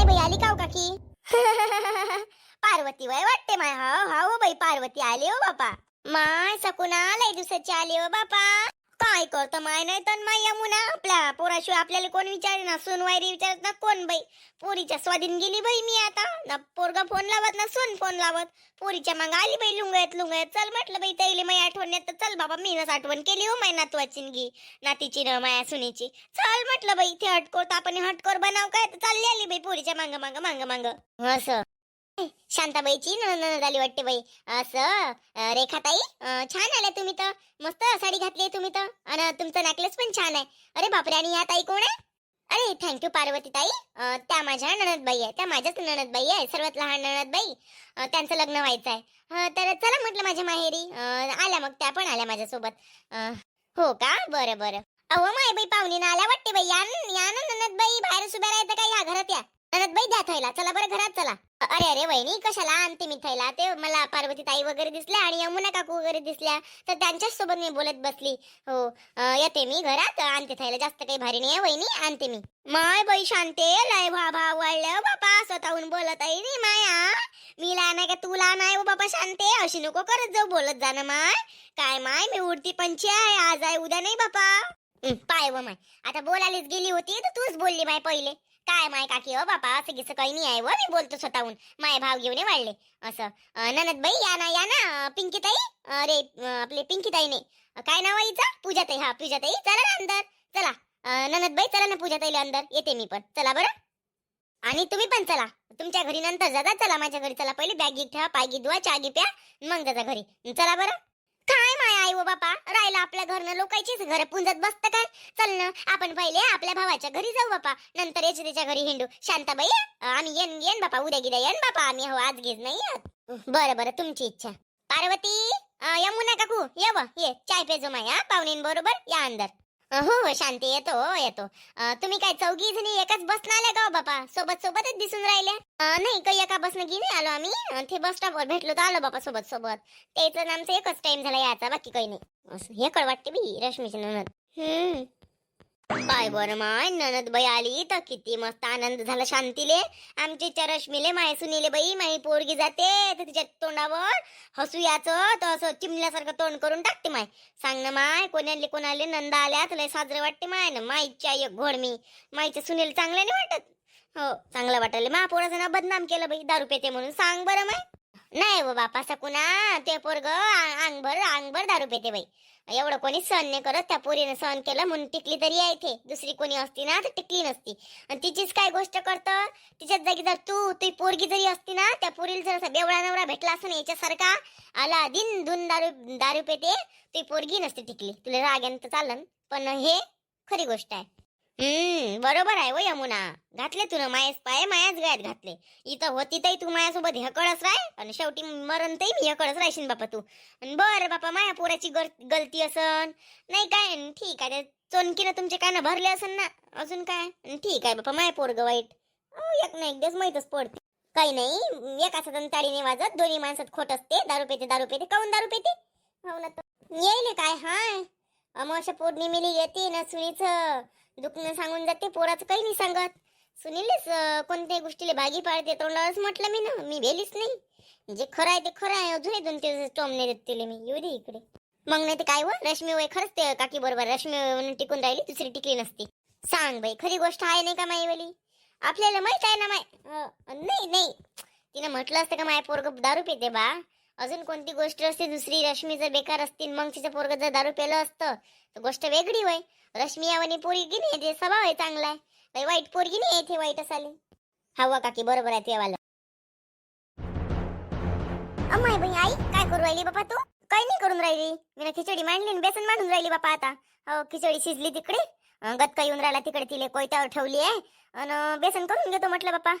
माय बाई आली का हो काकी? पार्वती वय वाटते माय हाव हाव बाई पार्वती आली हो बापा. माय सकुना लय दिवसाची आली हो बापा. काय करतो? माय नाही तर माय यमुना आपल्या पोराशिवाय आपल्याला कोण विचारे ना सून वायरी विचारत ना कोण बाई? पोरीच्या स्वाधीन गेली बाई मी आता. ना पोरगा फोन लावत ना सून फोन लावत. पोरीच्या मग आली बाई लुंगयत लुंगयत चल म्हटलं बाई त्याला माई आठवण येत चल बाबा मीनच आठवण केली हो माय नातवाची गी. नातीची न माया सुनीची. चल म्हटलं बाई ते हटकोर तर आपण हटकोर बनाव काय? तर चालली आली बाई पोरीच्या मांग मांग मांग मांग. असं. शांताबाईची नणंद आली वाटते बाई. असं रेखाताई छान आल्या तुम्ही तर. मस्त साडी घातली तुम्ही तर. आणि तुमचं नेकलेस पण छान आहे. अरे बापरे आणि या ताई कोण आहे? अरे थँक्यू पार्वती ताई त्या माझ्या नणदबाई आहे. त्या माझ्याच नणदबाई आहे. सर्वात लहान नणदबाई. त्यांचं लग्न व्हायचं आहे. तर चला म्हटलं माझ्या माहेरी. आल्या मग त्या पण आल्या माझ्यासोबत. हो का? बरं बरं. अहो माय बाई पाहुणी आल्या वाटते बाई. या या ना ननदबाई बाहेर उभ्या राहतं का? या घरात या. ननदबाई द्या थैला. चला बरं घरात चला. अरे अरे वहिनी कशाला आणते मी थैला ते मला पार्वती ताई वगैरे दिसल्या आणि यमुना काकू वगैरे दिसल्या. तर त्यांच्याच सोबत मी बोलत बसली. हो येते मी घरात. आणते थैला जास्त काही भारी नाही वहिनी. आणते मी. माय बाई शांते लय भा वळलं हो बापा. स्वतःहून बोलत आहे रे माया. मी लहान आहे का तू लहान आहे हो बापा शांते? अशी नको करत जाऊ बोलत जाणं माय. काय माय मी उडती पंची आहे. आज आहे उद्या नाही बापा. पाय व माय. आता बोलायलाच गेली होती तर तूच बोलली माय पहिले. काय माय काकी हो बापा? असं गिसं काही नाही आहे व मी बोलतो स्वतःहून. माय भाव घेऊन ये वाढले. असं. ननद बाई या ना या ना पिंकीताई. अरे आपले पिंकीताईने काय नाव आहे हिचं? पूजाताई. हा पूजाताई. चला ना अंदर. चला. ननद बाई चला ना पूजाताई अंदर. येते मी पण. चला बरं. आणि तुम्ही पण चला. तुमच्या घरी नंतर जा चला माझ्या घरी. चला पहिले बॅग ठेवा पायगी धुवा चहा घे प्या मग जा घरी. चला बरं. माया आई व बापा राहिला आपल्या घरनं लोकांचीच घर पुंजत बसतं काय? चल ना आपण पहिले आपल्या भावाच्या घरी जाऊ बापा. नंतर याच्या त्याच्या घरी हिंडू. शांताबाई आम्ही येन येन बापा उद्या गिद्या येन बापा. आम्ही हो आज घेत नाही येत. बरं बरं तुमची इच्छा. पार्वती यमुना काकू ये ये. चाय पेजो माया हा बरोबर या अंदर. हो हो शांती येतो हो, येतो. तुम्ही काय चौघी जणी एकाच बसनं आल्या का हो बापा? सोबत सोबतच दिसून राहिल्या नाही काही एका बसनं घेऊन आलो आम्ही. ते बस स्टॉपवर भेटलो तर आलो बापा सोबत सोबत त्याचं आमचं एकच टाइम झाला याचा बाकी काही नाही. असं हे कळ वाटते बी रश्मीची ननद हम्म. बाय बर माय ननद बाई आली तर किती मस्त आनंद झाला शांतीले. आमच्या रश्मीले माय सुनीले बाई माई पोरगी जाते तर तिच्या तोंडावर हसू याचं तर असं चिमल्यासारखं तोंड करून टाकते माय. सांग ना माय कोणाले कोणाले नंदा आल्या तुला साजरं वाटते माय. ना माईच्या एक घोड मी. माईच्या सुनील चांगलं नाही वाटत? हो चांगलं वाटले. मा पोराचं ना बदनाम केलं बाई दारू पेते म्हणून. सांग बरं माय. नाही हो बापा सकुना ते पोरग अंगभर अंगभर दारू पेते बाई. एवढं कोणी सहन नाही करत. त्या पोरीनं सहन केलं म्हणून टिकली तरी आहे दुसरी कोणी असती ना तर टिकली नसती. आणि तिचीच काय गोष्ट करतं? तिच्याच जागी जर तू ती पोरगी जरी असती ना त्या पोरीला जर असा बेवळा नवरा भेटला असं याच्यासारखा आला दिन धुन दारू दारू पेते ती पोरगी नसती टिकली. तुला राग्यानं तर चालन पण हे खरी गोष्ट आहे. हम्म बरोबर आहे हो यमुना. घातले तू ना मायास पाय मायाच गळ्यात घातले. इथं होती तरी तू माझ्यासोबत हेकळच राय आणि शेवटी मरण तरी मी हेकळच राहशील बापा तू. अन बर बापा माया पोराची गलती असन. नाही काय ठीक आहे ते चोनकीनं तुमचे कानं भरले असन ना अजून काय? ठीक आहे बापा माया पोरग वाईट. अहो, एक ना एक दिवस माहीतच पडते. काही नाही एकाच हातानं वाजत दोन्ही माणसात खोट असते दारू पेते दारू पेते काऊन दारू पेते? हो ना येईल काय हाय? अमावश्या पौर्णिमेला येते ना सुनीचं. दुखणं सांगून जाते पोराचं काही नाही सांगत. सुनीलच कोणत्याही गोष्टीला भागी पाडते तोंडावरच म्हटलं मी ना मी भेलीच नाही. जे खरं आहे ते खरं आहे अजूनही दोन तीन नाही देत तिले मी. येऊ दे इकडे. मग नाही ते काय व रश्मी वय खरंच ते काकी बरोबर रश्मी म्हणून टिकून राहिली दुसरी टिकली नसती. सांग बाई खरी गोष्ट आहे नाही का माईवाली आपल्याला माहीत आहे ना माय नाही नाही. तिनं म्हटलं असतं का माय पोरग दारू पिते बा? अजून कोणती गोष्ट असते? दुसरी रश्मी जर बेकार असतील मग तिचं पोरग जर दारू पेलं असतं तर गोष्ट वेगळी वय. रश्मी यावनी पोरगी नाही? ते स्वभाव आहे चांगला आहे. काही वाईट पोरगी नाही आहे वाईट असाली हवा काकी बरोबर आहे ते वाला अम्माई बाई आई काय करू राहिली बापा तू? काही नाही करून राहिली. मी खिचडी मांडली आणि बेसन मांडून राहिली बापा आता. हो खिचडी शिजली तिकडे. गतका येऊन राहिला तिकडे तिले कोयत्यावर ठेवली आहे. आणि बेसन करून घेतो म्हटलं बापा.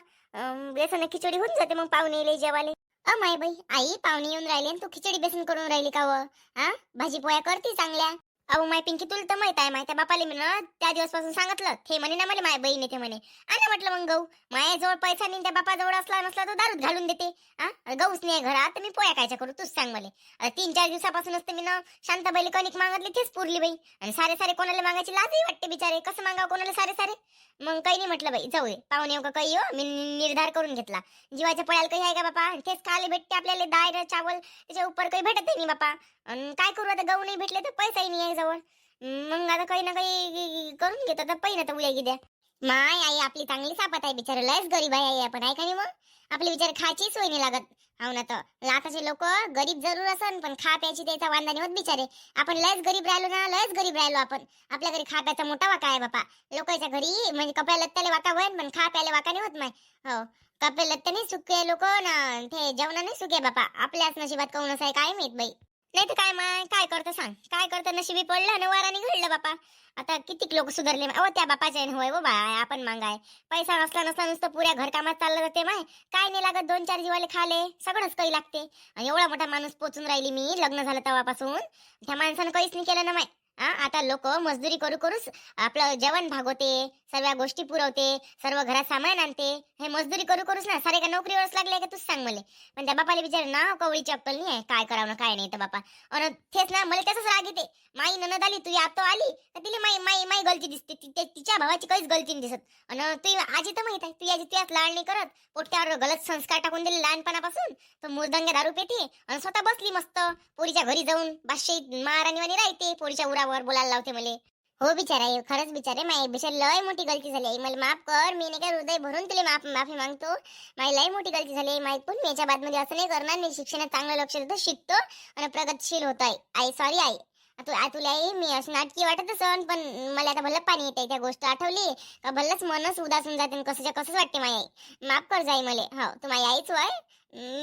बेसन खिचडी होऊन जाते मग पाहुणे येले जेवाले. माय बाई आई पाहुणे येऊन राहिले आणि तू खिचडी बेसन करून राहिली का व? हा भाजी पोळ्या करते चांगल्या. अहो माय पिंकी तुला तर माहीत आहे माहिती बापाले मी त्या दिवसपासून सांगितलं ते म्हणे ना मला माय बहीण येते म्हणे. आणि म्हटलं मग गहू माझ्याजवळ पैसा नाही त्या बापाजवळ असला नसला तर दारूत घालून देते. हा गहूच नाही घरात तर मी पोया कायच्या करू तूच सांग मला. तीन चार दिवसापासूनच तर मी ना शांताबाईला कणिक मागितली तेच पुरली बाई. आणि सारे सारे कोणाला मागायची लाजही वाटते बिचारे कसं मागावं कोणाला सारे सारे मग काही नाही म्हटलं बाई जाऊ दे पाहुणे येऊ का काही हो मी निर्धार करून घेतला. जीवाच्या पळायला काही आहे का बापा? तेच खाले भेटते आपल्याला दायर चावल त्याच्या उपर काही भेटत नाही बापा. आणि काय करू आता गहू नाही भेटले तर पैसाही नाही आहे जवळ मग आता काही ना काही करून घेतो. तर पहिलं तर उद्या गिद्या. माय आई आपली चांगली सापत आहे बिचारा. लयच गरीब आहे आई आपण. आहे का नाही मग? आपली बिचार खायची सोय नाही लागत. हो ना तर. आताचे लोक गरीब जरूर असन पण खा प्यायची त्याचा वांदा नाही होत बिचारे. आपण लयच गरीब राहिलो ना लयच गरीब राहिलो आपण. आपल्या घरी खा प्यायचा मोठा वाका आहे बापा. लोकांच्या घरी म्हणजे कपड्या लत्त्याला वाका होईल पण खा प्यायला वाका नाही होत माय. हो. कपडे लत्त्याने सुके लोक ना ते जेवण सुके बापा. आपल्याच नशिबात कोण आहे काय माहीत बाई. नाही तर काय माय काय करतं सांग. काय करतं? नशिबी पडलं ना वाराने घडलं बापा. आता कितीक लोक सुधारले अहो त्या बापाच्या होय हो बाय आपण मागाय पैसा नसला नसला नुसतं पुऱ्या घरकामात चाललं जाते माय. काय नाही लागत दोन चार जीवाले खाले. सगळंच काही लागते. आणि एवढा मोठा माणूस पोचून राहिली मी लग्न झालं तेव्हापासून त्या माणसानं काहीच नाही केलं ना माय. आता लोक मजदुरी करू करूच आपलं जेवण भागवते सर्व गोष्टी पुरवते सर्व घरात सामान आणते. हे मजदुरी करू करूच ना सारे का नोकरीवरच लागले का तूच सांग मला. पण त्या बापाला विचार ना हो, कवळी चप्पल नाही आहे काय करावं काय नाही. तर बापा अन तेच ना मला त्याचाच राग येते. माई ननद आली तुझी आतो आली तर तिला माई माई माई गलती दिसते. तिच्या भावाची काहीच गलती नाही दिसत. अन तू आजी तर माहीत आहे तू याची तुझ्यात लाड नाही करत. पोट्यावर गलत संस्कार टाकून दिले लहानपणापासून. तर मुरदंगे दारू पेटी आणि स्वतः बसली मस्त. पोरीच्या घरी जाऊन बादशाही महाराणीवाणी राहते पोरीच्या उरावर बोलायला लावते मला. हो बिचारा हे खरंच बिचारे माई बिचार लय मोठी गलती झाली आई. मला माफ कर मी नाही का हृदय भरून तुला माफ माफी मागतो. माझी लय मोठी गलती झाली माहीत पण मी याच्या बादमध्ये असं नाही करणार मी शिक्षणात चांगलं लक्ष देतो शिकतो आणि प्रगतशील होत आहे आई सॉरी आई. तू आ- तुला आई मी असं नाटकी वाटत असन पण मला आता भल्ल पाणी येते त्या गोष्ट आठवली. का भल्लच मनच उदासून जाते कसंच्या कसंच वाटते माझी आई. माफ कर जाई मले. हो तू माझी आईच होय.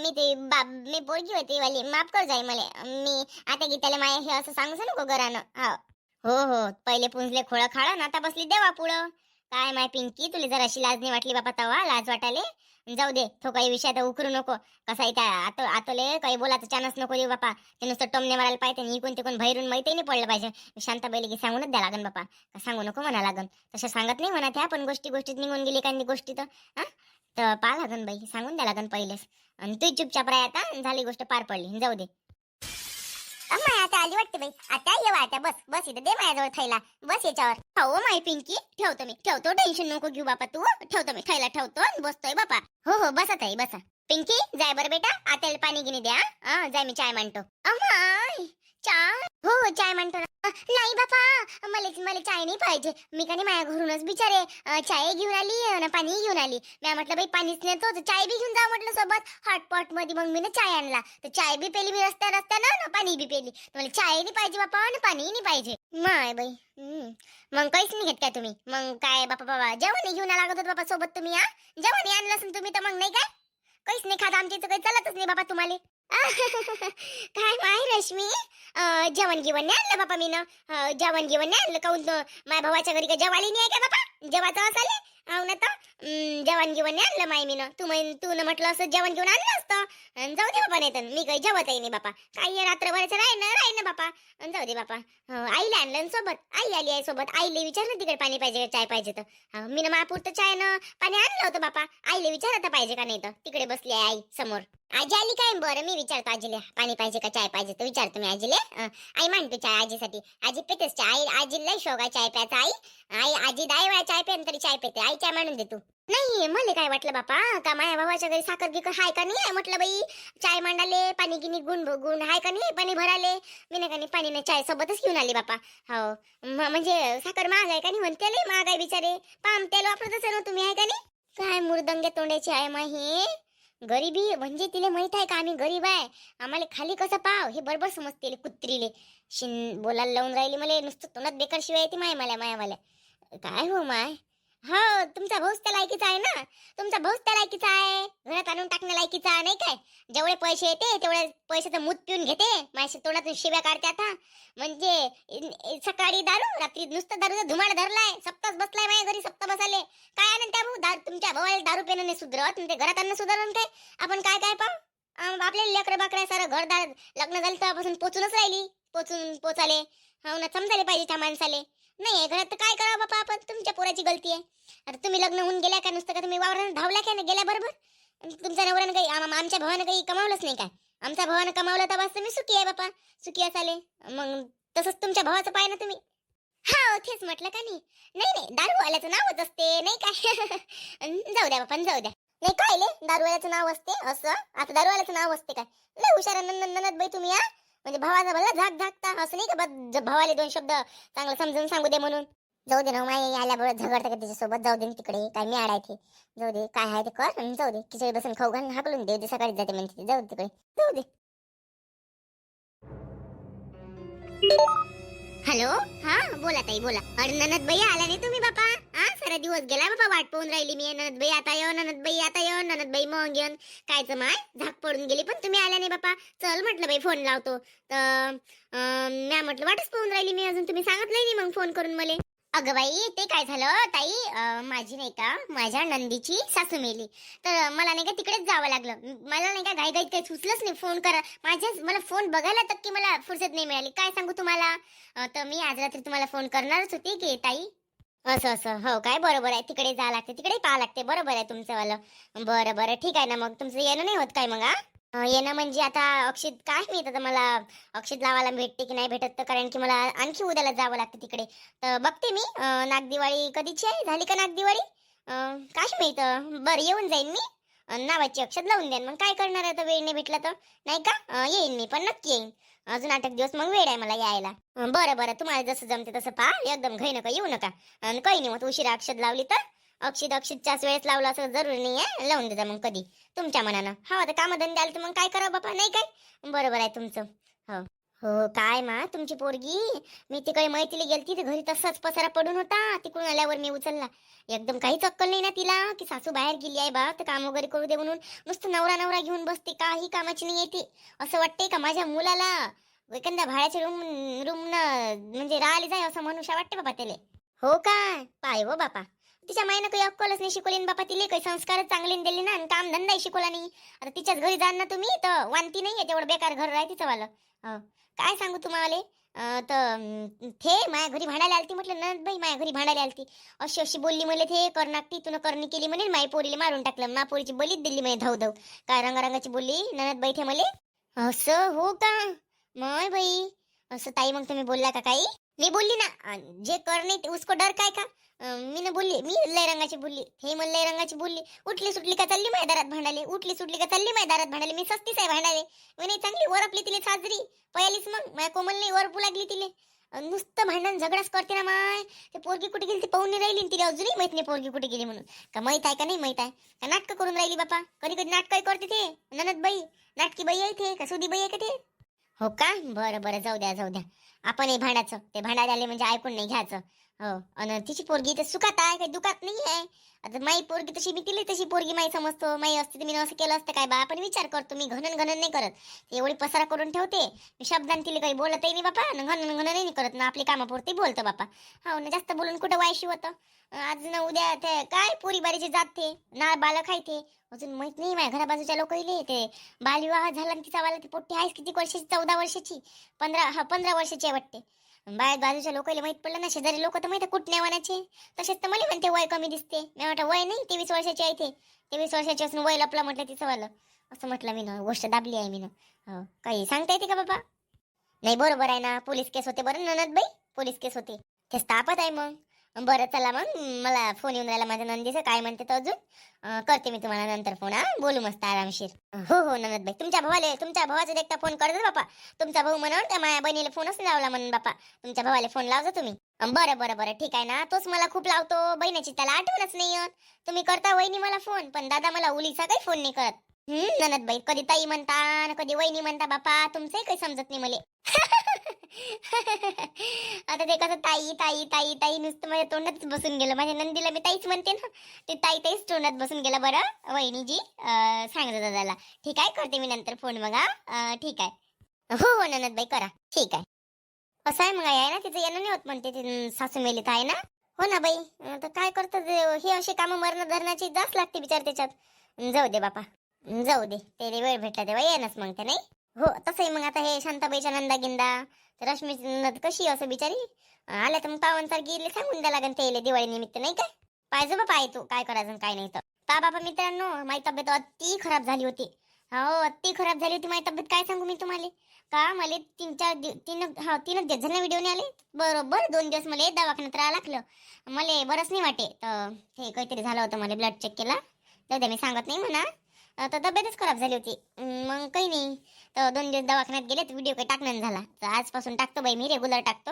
मी ते बाब मी पोरगी होती वाली. माफ कर जाई मले. मी आता गीताला माया हे असं सांगू नको घरानं. हो. हो हो. पहिले पुंजले खोळं खाळा ना आता बसली देवा पुढं. काय माय पिंकी तुला जर अशी लाज नाही वाटली बापा तवा? लाज वाटाले जाऊ दे तो काही विषय आता उकरू नको. कसा आहे आतो आतोले? काही बोलायचं चान्स नको देऊ बापा. ते नुसतं टोमने मारायला पाहिजे इकून तिकून भैरून माहिती नाही पडलं पाहिजे. शांताबाईला की सांगूनच द्या लागन बापा. का सांगू नको म्हणा लागन. तसं सांगत नाही म्हणा त्या पण गोष्टी गोष्टीत निघून गेली काही गोष्टी तर. हा? तर पा लागन बाई सांगून द्या लागन पहिलेच. आणि तू चुपचाप राय आता झाली गोष्ट पार पडली. जाऊ दे. अम्मा आता आली वाटते बाई. आता ये आता बस बस इथं. दे माझ्याजवळ थैला बस याच्यावर. हो माय पिंकी. ठेवतो मी. ठेवतो टेन्शन नको घेऊ बापा तू. ठेवतो मी. थैला ठेवतो बसतोय बापा. हो हो बसा ताई बसा. पिंकी जाय बरं बेटा. आत्याला पाणी गिनी द्या जाय मी चाय मांडतो. अम्मा चहा हो, हो चाय म्हणतो ना. नाही बापा मला मला चाय नाही पाहिजे. मी का नाही माझ्या घरूनच बिचारे चाय घेऊन आली आणि पाणी घेऊन आली. मी म्हटलं बाई पाणीच नेतो चाय बी घेऊन जा म्हटलं सोबत. हॉटपॉटमध्ये मग मी ना चाय आणला. तर चाय बी पेली मी रस्त्या रस्त्यानं ना पाणी बी पेली. मला चाय नाही पाहिजे बापा आणि पाणी नाही पाहिजे. माय बाई हम्म. मग काहीच नाही घेत काय तुम्ही? मग काय बापा बाबा जेवण घेऊन घेऊन लागत होत बापा सोबत तुम्ही हा? जेवण आणलं असेल तुम्ही तर मग नाही काय? काहीच नाही खात आमच्या इथं काही चालतच नाही बाबा तुम्हाला. काय माय रश्मी? अं, जेवण गिवण नाही आणलं बापा मी जेवण गिवण नाही आणलं? काऊन तर माझ्या भावाच्या घरी का जेवाली नाही आहे का बापा? जेवायचं असाले हो ना तर? जेवण घेऊन आणलं माय मी तू म्हण तू न म्हटलं असं जेवण घेऊन आणलं असतं. अन जाऊ दे बाबा नाही तर मी काही आहे नाही बापा. काही रात्रभराचं राही ना राही ना बापा. अन जाऊ दे बापा. हो, आईला आणलं ना सोबत. आई आली आहे सोबत. आईला विचार तिकडे पाणी पाहिजे का चाय पाहिजे तर. हा, मी ना महापुरतं चाय ना पाणी आणलं होतं बापा. आईला विचार आता पाहिजे का नाही तर. तिकडे बसली आहे आई समोर. आजी आली काय? बरं मी विचारतो आजीला. पाणी पाहिजे का चाय पाहिजे? तर विचारतो मी आजीले. अं, आई मांडतो चाय आजीसाठी. आजी पेतेच चाय. आई आजीला लय शौक आहे चाय प्यायचा आई. आई आजी दाय वेळा चाय पेन तरी चाय पेते. आई चाय मांडून दे तू. नाही मला काय वाटलं बापा? का माया भावाच्या घरी साखर गिकर हाय का नाही म्हटलं बाई? चाय मांडाले पाणी गिनी गुण गुण हाय का नाही पाणी भराले? मी नाही का नाही पाणी नाही चाय सोबतच घेऊन आले बापा. हो. म- म्हणजे साखर महाग आहे का नाही म्हणते लय महाग आहे बिचारे. पाम तेल वापरतच ना तुम्ही आहे का नाही? काय मुरदंगे तोंडाची आहे माही गरीबी म्हणजे तिला माहीत आहे का आम्ही गरीब आहे? आम्हाला खाली कसं पाव? हे बरोबर समजते कुत्रीले. शिन बोलायला लावून राहिली मला नुसतं तोंडात बेकार शिवाय येते माय मला माया मला काय हो माय? हो तुमचा भाऊच त्या लायकीचा आहे ना? तुमचा भाऊच त्या लायकीचा आहे? घरात आणून टाकण्या लायकीचा नाही काय? जेवढे पैसे येते तेवढे पैशाचं मूत पिऊन घेते. माझ्या तोंडातून शिव्या काढते आता. म्हणजे सकाळी दारू रात्री नुसतं दारूचा धुमाड धरलाय. सप्ताच बसलाय माझ्या घरी सप्ता बसाले काय आनंद त्या भाऊ? दारू तुमच्या भावाला दारू पेनं नाही सुधरत? ते घरात अन्न सुधारण काय? आपण काय काय पाहू? आपले लेकरं बाकऱ्या सारं घरदार लग्न झालं तेव्हापासून पोचूनच राहिली. पोचून पोचाले. हो ना समजायला पाहिजे त्या माणसाले. नाही आहे घरात तर काय करावं बापा आपण? तुमच्या पोराची गलती आहे. आता तुम्ही लग्न होऊन गेल्या का नुसतं का तुम्ही वावरानं धावल्या काय ना गेल्या बरोबर? तुमच्या नवऱ्यानं काही आमच्या भावानं काही कमावलंच नाही काय? आमच्या भावानं कमावलं तर वाजता मी सुखी आहे बापा. सुखी असाले. मग तसंच तुमच्या भावाचं पाय ना तुम्ही. हा हो, तेच म्हटलं का नाही? नाही नाही दारूवाल्याचं नावच असते नाही काय जाऊ द्या बापा जाऊ द्या. नाही काय दारूवाल्याचं नाव असते असं? आता दारूवाल्याचं नाव असते काय? नाही हुशार नंदन ननद बाई तुम्ही या म्हणजे भावाचा भला झाक झाकता. असं नाही का बा भावाले दोन शब्द चांगलं समजून सांगू दे म्हणून. जाऊ दे ना हो, माई आल्याबरोबर झगडतं का त्याच्यासोबत जाऊ दे ना तिकडे. काय मी आडायचे जाऊ दे. काय आहे ते कर आणि जाऊ दे. खिचडी बसून खाऊ घालून हाकलून दे. उद्या सकाळी जाते म्हणते जाऊ दे तिकडे. जाऊ दे. हॅलो? हा बोला ताई बोला. अरे ननद बाई आला नाही तुम्ही बापा. हा सारा दिवस गेला बापा वाट पाहून राहिली मी. ननद बाई आता येऊ ननद बाई आता येऊ ननद बाई मग येऊन कायचं माय झाक पडून गेली पण तुम्ही आल्या नाही बापा. चल म्हटलं बाई फोन लावतो. तर म्या म्हटलं वाटच पाहून राहिली मी अजून. तुम्ही सांगत नाही मग फोन करून मला. अगं बाई ते काय झालं? ताई माझी नाही का माझ्या नंदीची सासू मेली. तर मला नाही का तिकडेच जावं लागलं. मला नाही का घाई घाईत काही सुचलंच नाही फोन करा माझ्या मला फोन बघायला तर की मला फुरसत नाही मिळाली. काय सांगू तुम्हाला? तर मी आज रात्री तुम्हाला फोन करणारच होती की ताई. असं असं. हो काय बरोबर आहे. तिकडे जावं लागते तिकडे पाहावं लागते. बरोबर आहे तुमचं वालं. बरं बरं. ठीक आहे ना मग. तुमचं येणं नाही होत काय मग हा? येणं म्हणजे आता अक्षित काय माहीत आता मला अक्षित लावायला भेटते की नाही भेटत तर कारण की मला आणखी उद्याला जावं लागतं तिकडे. तर बघते मी नागदिवाळी कधीची आहे? झाली का नागदिवाळी? काय माहीत बरं येऊन जाईन मी. नावाची अक्षत लावून द्या मग काय करणार आहे आता? वेळ नाही भेटला तर? नाही का? येईन मी पण नक्की येईन. अजून आठ दिवस मग वेळ आहे मला यायला. बरं बरं तुम्हाला जसं जमते तसं पहा. एकदम घाई नका येऊ नका. आणि काही नाही मग उशिरा अक्षत लावली तर. अक्षित अक्षितच्याच वेळेस लावलं असं जरुरी नाही आहे लावून देता मग कधी. तुमच्या मनानं. हा आता कामधंदे आले तर मग काय करावं बापा? नाही काय? बरोबर आहे तुमचं. हो. हो काय मा? तुमची पोरगी? मी तिकडे मैत्रीला गेलती तर घरी तसाच पसारा पडून होता. तिकडून आल्यावर मी उचलला. एकदम काहीच अक्कल नाही ना तिला की सासू बाहेर गेली आहे बा तर काम वगैरे करू दे म्हणून नुसतं नवरा नवरा घेऊन बसते काही कामाची नाही येते असं वाटते का माझ्या मुलाला? एखाद्या भाड्याच्या रूम रूम म्हणजे राहिले जाय असं मनुष्य वाटते बाबा त्याला. हो काय? पाय हो बापा. तिच्या मायनं काही अक्कलच नाही शिकवली बापा तिले काही संस्कारच चांगले नाही दिले ना आणि काम धंदाही शिकवला नाही आता तिच्याच घरी जाण ना तुम्ही तर वांती नाही आहे तेवढं बेकार घर राहते तिचं वालं काय सांगू तुम्हाला? तर थे माया घरी भांडायला आलती म्हटलं नंद बाई माया घरी भांडायला आलती. अशी अशी बोलली मला थे कर नागती तुला करणी केली म्हणे माई पोरीला मारून टाकलं मा पोरीची बलीच दिली म्हणे धाव धाव काय रंगारंगाची बोलली ननद बाई थे मले असं हो का? मय बाई असं ताई मग तुम्ही बोलला का काही? मी बोलली ना जे करणे ते उसको डर काय का? मी ना बोलली मी लय रंगाची बोलली हे मला लय रंगाची बोलली उठली सुटली का चालली माझ्या दारात भांडाले उठली सुटली का चालली माझ्या दारात भांडाले मी सस्तीच आहे भांडाले नाही चांगली ओरपली तिले साजरी पयालीच मग माझ्या कोमलने ओरपू लागली तिले. नुसतं भांडण झगडाच करते ना माय ते पोरगी कुठे गेली ती पाहून राहिली तिला अजूनही माहीत नाही पोरगी कुठे गेली म्हणून. का माहीत आहे का नाही माहीत आहे? का नाटकं करून राहिली बापा? कधी कधी नाटकं करते ते ननद बाई नाटकी बाई आहे ते का सुदी बाई आहे का ते? हो का? बरं बरं. जाऊ द्या जाऊ द्या. आपण हे भांडायचं ते भांडायला आले म्हणजे ऐकून नाही घ्यायचं. हो. आणि तिची पोरगी तर सुखात आहे काही दुखात नाही आहे. आता माई पोरगी तशी मी तिली तशी पोरगी माई समजतो. माई असते मी असं केलं असतं काय बा आपण विचार करतो. मी घनन घनन नाही करत. एवढी पसारा करून ठेवते. मी शब्दान तिला काही बोलतही नाही बापा. घनन घनन नाही करत. ना आपली कामापुरती बोलतो बापा. हो ना जास्त बोलून कुठं वायशी होतं? आज ना उद्या ते काय पोरी बारीचे जात ते? ना बालक आहे ते. अजून माहीत नाही माझ्या घराबाजूच्या लोक इले ते बालविवाह झाला तिचा वाला ती पोट्टी आहेस किती वर्षाची? चौदा वर्षाची. पंधरा हा पंधरा वर्षाची आहे वाटते. बाय बाजूच्या लोकांना माहीत पडलं ना शेजारी लोक तर माहिती कुठल्या वनाचे तसेच तर मला म्हणते वय कमी दिसते. मी वाटत वय नाही तेवीस वर्षाची आहे ते. तेवीस वर्षाची असून वय लपला म्हटलं तिचं वालं. असं म्हटलं मी ना गोष्ट दाबली आहे मी ना हो, काही सांगता येते का बाबा? नाही बरोबर आहे ना पोलीस केस होते बरं ननद बाई पोलीस केस होते. तेच तापत आहे मग. बरं चला मग. मला फोन येऊन राहिला माझ्या नंदीचं. काय म्हणते तर अजून? करते मी तुम्हाला नंतर फोन हा? बोलू मस्त आरामशीर. हो हो ननद बाई तुमच्या भावाले तुमच्या भावाचा देखता फोन करतो बापा. तुमचा भाऊ म्हणून त्या माझ्या बहिणीला फोनच लावला म्हणून बापा. तुमच्या भावाला फोन लावजा तुम्ही. बरं बरं बरं. ठीक आहे ना. तोच मला खूप लावतो. बहिणीची त्याला आठवणच नाही येत. तुम्ही करता वहिनी मला फोन पण दादा मला उलीचा काही फोन नाही करत. हम्म ननद बाई कधी ताई म्हणता कधी वहिनी म्हणता बापा. तुमचंही काही समजत नाही मला. आता ते कसं ताई ताई ताई ताई नुसतं माझ्या तोंडातच बसून गेलं. माझ्या नंदीला मी ताईच म्हणते ना. ते ताई ताईच तोंडात बसून गेलं बरं वहिनीजी. अं, सांगतो दादाला. ठीक आहे करते मी नंतर फोन मग ठीक आहे. हो हो ननद बाई करा. ठीक आहे. असं आहे मग आहे ना? तिचं येणं नाही होत म्हणते सासू मेली तर आहे ना? हो ना बाई. तर काय करतात हे असे कामं मरण धरण्याची जास्त लागते बिचार त्याच्यात. जाऊ दे बापा. जाऊ दे. ते वेळ भेटला तेव्हा येणंच मग ते नाही? हो तसंही मग आता हे शांताबाईच्या नंदा गिंदा तर रश्मी नंद कशी असं बिचारी? आल्या तर मग पावनसारखी गेले सांगून द्या लागेल ते दिवाळी निमित्त नाही काय पाहिजे बा पाय तू काय करायचं काय नाही तर. पा बाबा मित्रांनो माझी तब्येत अति खराब झाली होती. हो अति खराब झाली होती माझी तब्येत काय सांगू मी तुम्हाला? का मला तीन चार तीन हा तीनच दिवस झाले व्हिडिओ नाही आले? बरोबर दोन दिवस मला दवाखान्यात राहावं लागलं. मला बरंच नाही वाटे. तर हे काहीतरी झालं होतं मला ब्लड चेक केला. तर मी सांगत नाही म्हणा. तर तब्येतच खराब झाली होती. मग काही नाही. तर दोन दिवस दवाखान्यात गेले तर व्हिडिओ काही टाकण्यात झाला. तर आजपासून टाकतो बाई मी रेग्युलर टाकतो.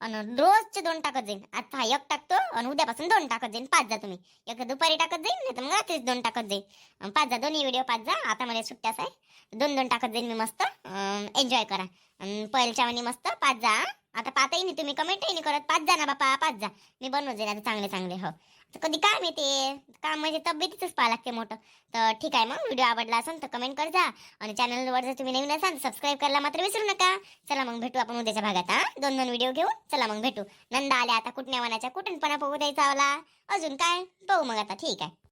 आणि रोजचे दोन टाकत जाईन. आता हा एक टाकतो आणि उद्यापासून दोन टाकत जाईन. पाच जा तुम्ही. एक दुपारी टाकत जाईन नाही तर मग रात्रीच दोन टाकत जाईन. पाच जा दोन्ही व्हिडिओ पाच जा. आता मला सुट्ट्याच आहे दोन दोन टाकत जाईन मी मस्त. एन्जॉय करा. पहिलच्या वाणी मस्त. पाच जा आता पाहताही नाही तुम्ही कमेंटही नाही करत. पाच जा ना बापा पाच जा. मी बनवून जाईन आता चांगले चांगले हो. कधी काम येते काम म्हणजे तब्येतीच पाहा लागते मोठं. तर ठीक आहे मग व्हिडिओ आवडला असेल तर कमेंट कर जा आणि चॅनलवर जर तुम्ही नवीन असाल सबस्क्राईब करायला मात्र विसरू नका. चला मग भेटू आपण उद्याच्या भागात हा? दोन दोन व्हिडिओ घेऊन. चला मग भेटू. नंदा आल्या आता कुटण्यावानाच्या कुठून पण पोहू द्यायचा आला अजून काय? पाहू मग आता. ठीक आहे.